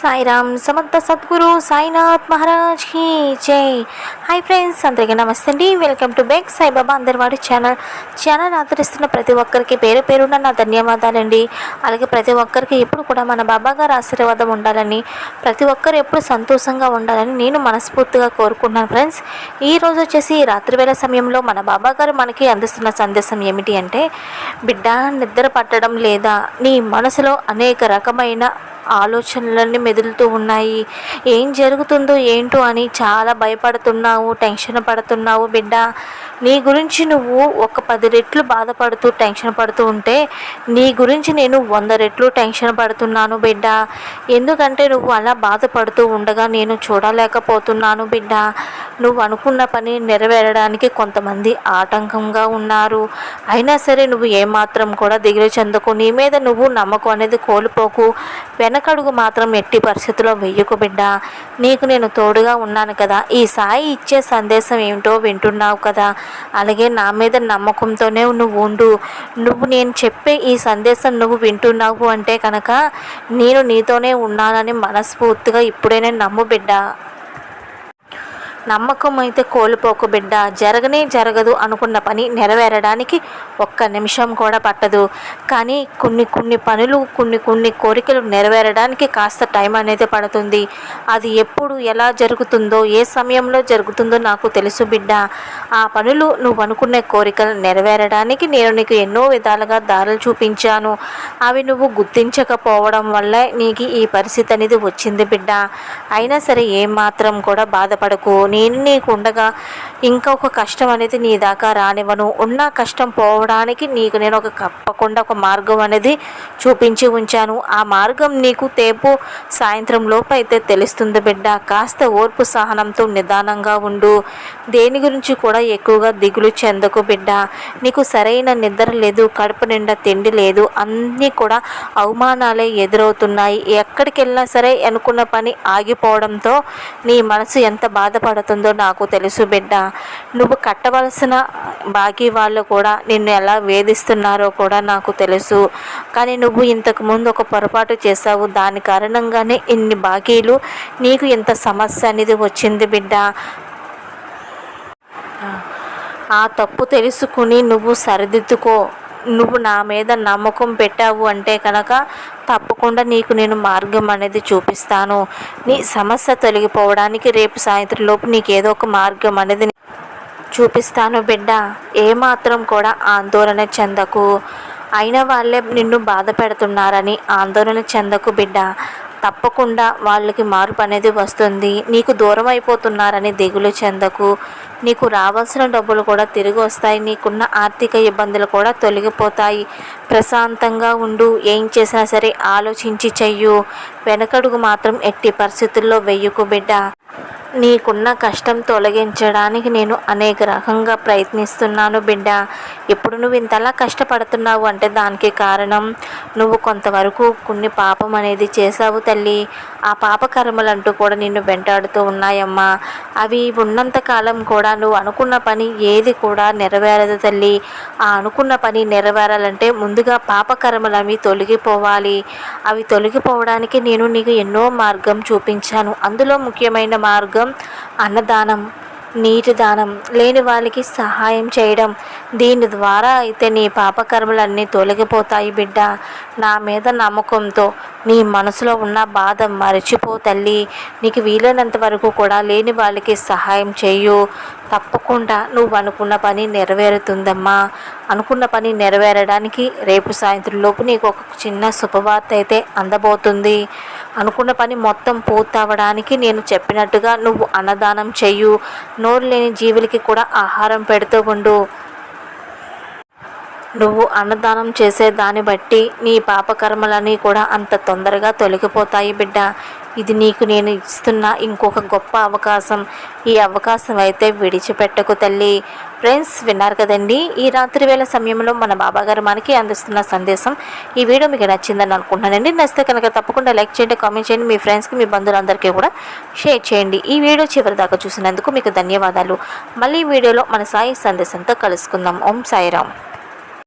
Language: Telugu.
సాయిరామ్ సమర్థ సద్గురు సాయినాథ్ మహారాజ్ హీ జై. హాయ్ ఫ్రెండ్స్ అందరికీ నమస్తే అండి. వెల్కమ్ టు బ్యాక్ సాయిబాబా అందరివాడి ఛానల్ ఛానల్ ఆదరిస్తున్న ప్రతి ఒక్కరికి పేరు పేరున నా ధన్యవాదాలండి. అలాగే ప్రతి ఒక్కరికి ఎప్పుడు కూడా మన బాబా గారి ఆశీర్వాదం ఉండాలని ప్రతి ఒక్కరు ఎప్పుడు సంతోషంగా ఉండాలని నేను మనస్ఫూర్తిగా కోరుకుంటున్నాను ఫ్రెండ్స్ ఈ రోజు వచ్చేసి రాత్రివేళ సమయంలో మన బాబా గారు మనకి అందిస్తున్న సందేశం ఏమిటి అంటే బిడ్డ నిద్ర పట్టడం లేదా? నీ మనసులో అనేక రకమైన ఆలోచనలన్నీ మెదులుతూ ఉన్నాయి. ఏం జరుగుతుందో ఏంటో అని చాలా భయపడుతున్నావు టెన్షన్ పడుతున్నావు బిడ్డ. నీ గురించి నువ్వు ఒక పది రెట్లు బాధపడుతూ టెన్షన్ పడుతూ ఉంటే నీ గురించి నేను వంద రెట్లు టెన్షన్ పడుతున్నాను బిడ్డ. ఎందుకంటే నువ్వు అలా బాధపడుతూ ఉండగా నేను చూడలేకపోతున్నాను బిడ్డ. నువ్వు అనుకున్న పని నెరవేరడానికి కొంతమంది ఆటంకంగా ఉన్నారు. అయినా సరే నువ్వు ఏమాత్రం కూడా దిగులు చెందకు. నీ మీద నువ్వు నమ్మకం అనేది కోల్పోకు. వెనకడుగు మాత్రం ఎట్టి పరిస్థితుల్లో వెయ్యకు బిడ్డ. నీకు నేను తోడుగా ఉన్నాను కదా. ఈ సాయి ఇచ్చే సందేశం ఏమిటో వింటున్నావు కదా. అలాగే నా మీద నమ్మకంతోనే నువ్వు ఉండు. నువ్వు నేను చెప్పే ఈ సందేశం నువ్వు వింటున్నావు అంటే కనుక నేను నీతోనే ఉన్నానని మనస్ఫూర్తిగా ఇప్పుడైనా నమ్ము బిడ్డ. నమ్మకం అయితే కోల్పోకు బిడ్డ. జరగనే జరగదు అనుకున్న పని నెరవేరడానికి ఒక్క నిమిషం కూడా పట్టదు. కానీ కొన్ని కొన్ని పనులు కొన్ని కొన్ని కోరికలు నెరవేరడానికి కాస్త టైం అనేది పడుతుంది. అది ఎప్పుడు ఎలా జరుగుతుందో ఏ సమయంలో జరుగుతుందో నాకు తెలుసు బిడ్డ. ఆ పనులు నువ్వు అనుకునే కోరికలు నెరవేరడానికి నేను నీకు ఎన్నో విధాలుగా దారులు చూపించాను. అవి నువ్వు గుర్తించకపోవడం వల్ల నీకు ఈ పరిస్థితి అనేది వచ్చింది బిడ్డ. అయినా సరే ఏమాత్రం కూడా బాధపడకు. నేను నీకు ఉండగా ఇంకా ఒక కష్టం అనేది నీ దాకా రానివ్వను. ఉన్న కష్టం పోవడానికి నీకు నేను ఒక తప్పకుండా ఒక మార్గం అనేది చూపించి ఉంచాను. ఆ మార్గం నీకు తేపు సాయంత్రం లోపు అయితే తెలుస్తుంది బిడ్డ. కాస్త ఓర్పు సహనంతో నిదానంగా ఉండు. దేని గురించి కూడా ఎక్కువగా దిగులు చెందకు బిడ్డ. నీకు సరైన నిద్ర లేదు కడుపు నిండా తిండి లేదు అన్నీ కూడా అవమానాలే ఎదురవుతున్నాయి. ఎక్కడికి వెళ్ళినా సరే అనుకున్న పని ఆగిపోవడంతో నీ మనసు ఎంత బాధపడుతుందో నాకు తెలుసు బిడ్డ. నువ్వు కట్టవలసిన బాకీ వాళ్ళు కూడా నిన్ను ఎలా వేధిస్తున్నారో కూడా నాకు తెలుసు. కానీ నువ్వు ఇంతకు ముందు ఒక పొరపాటు చేశావు. దాని కారణంగానే ఇన్ని బాకీలు నీకు ఇంత సమస్య అనేది వచ్చింది బిడ్డ. ఆ తప్పు తెలుసుకుని నువ్వు సరిదిద్దుకో. నువ్వు నా మీద నమ్మకం పెట్టావు అంటే కనుక తప్పకుండా నీకు నేను మార్గం అనేది చూపిస్తాను. నీ సమస్య తొలగిపోవడానికి రేపు సాయంత్రం లోపు నీకు ఏదో ఒక మార్గం అనేది చూపిస్తాను బిడ్డ. ఏమాత్రం కూడా ఆందోళన చెందకు. అయిన వాళ్ళే నిన్ను బాధ పెడుతున్నారని ఆందోళన చెందకు బిడ్డ. తప్పకుండా వాళ్ళకి మార్పు అనేది వస్తుంది. నీకు దూరం అయిపోతున్నారని దిగులు చెందకు. నీకు రావాల్సిన డబ్బులు కూడా తిరిగి వస్తాయి. నీకున్న ఆర్థిక ఇబ్బందులు కూడా తొలగిపోతాయి. ప్రశాంతంగా ఉండు. ఏం చేసినా సరే ఆలోచించి చెయ్యు. వెనకడుగు మాత్రం ఎట్టి పరిస్థితుల్లో వెయ్యకు బిడ్డ. నీకున్న కష్టం తొలగించడానికి నేను అనేక రకంగా ప్రయత్నిస్తున్నాను బిడ్డ. ఇప్పుడు నువ్వు ఇంతలా కష్టపడుతున్నావు అంటే దానికి కారణం నువ్వు కొంతవరకు కొన్ని పాపం అనేది చేశావు తల్లి. ఆ పాప కర్మలంటూ కూడా నిన్ను వెంటాడుతూ ఉన్నాయమ్మా. అవి ఉన్నంత కాలం కూడా నువ్వు అనుకున్న పని ఏది కూడా నెరవేరదు తల్లి. ఆ అనుకున్న పని నెరవేరాలంటే ముందుగా పాపకర్మలు అవి తొలగిపోవాలి. అవి తొలగిపోవడానికి నేను నీకు ఎన్నో మార్గం చూపించాను. అందులో ముఖ్యమైన మార్గం అన్నదానం నీటి దానం లేని వాళ్ళకి సహాయం చేయడం. దీని ద్వారా అయితే నీ పాపకర్మలన్నీ తొలగిపోతాయి బిడ్డ. నా మీద నమ్మకంతో నీ మనసులో ఉన్న బాధ మరచిపో తల్లి. నీకు వీలైనంత వరకు కూడా లేని వాళ్ళకి సహాయం చేయు. తప్పకుండా నువ్వు అనుకున్న పని నెరవేరుతుందమ్మా. అనుకున్న పని నెరవేరడానికి రేపు సాయంత్రం లోపు నీకు ఒక చిన్న శుభవార్త అయితే అందబోతుంది. అనుకున్న పని మొత్తం పూర్తవడానికి నేను చెప్పినట్టుగా నువ్వు అన్నదానం చెయ్యు నోరు లేని జీవులకి కూడా ఆహారం పెడుతూ ఉండు. నువ్వు అన్నదానం చేసే దాన్ని బట్టి నీ పాపకర్మలని కూడా అంత తొందరగా తొలగిపోతాయి బిడ్డ. ఇది నీకు నేను ఇస్తున్న ఇంకొక గొప్ప అవకాశం. ఈ అవకాశం అయితే విడిచిపెట్టకు తల్లి. ఫ్రెండ్స్ విన్నారు కదండి? ఈ రాత్రి వేళ సమయంలో మన బాబాగారు మనకి అందిస్తున్న సందేశం. ఈ వీడియో మీకు నచ్చిందని అనుకుంటున్నానండి. నచ్చితే కనుక తప్పకుండా లైక్ చేయండి కామెంట్ చేయండి. మీ ఫ్రెండ్స్కి మీ బంధువులందరికీ కూడా షేర్ చేయండి. ఈ వీడియో చివరి దాకా చూసినందుకు మీకు ధన్యవాదాలు. మళ్ళీ ఈ వీడియోలో మన సాయి సందేశంతో కలుసుకుందాం. ఓం సాయిరామ్.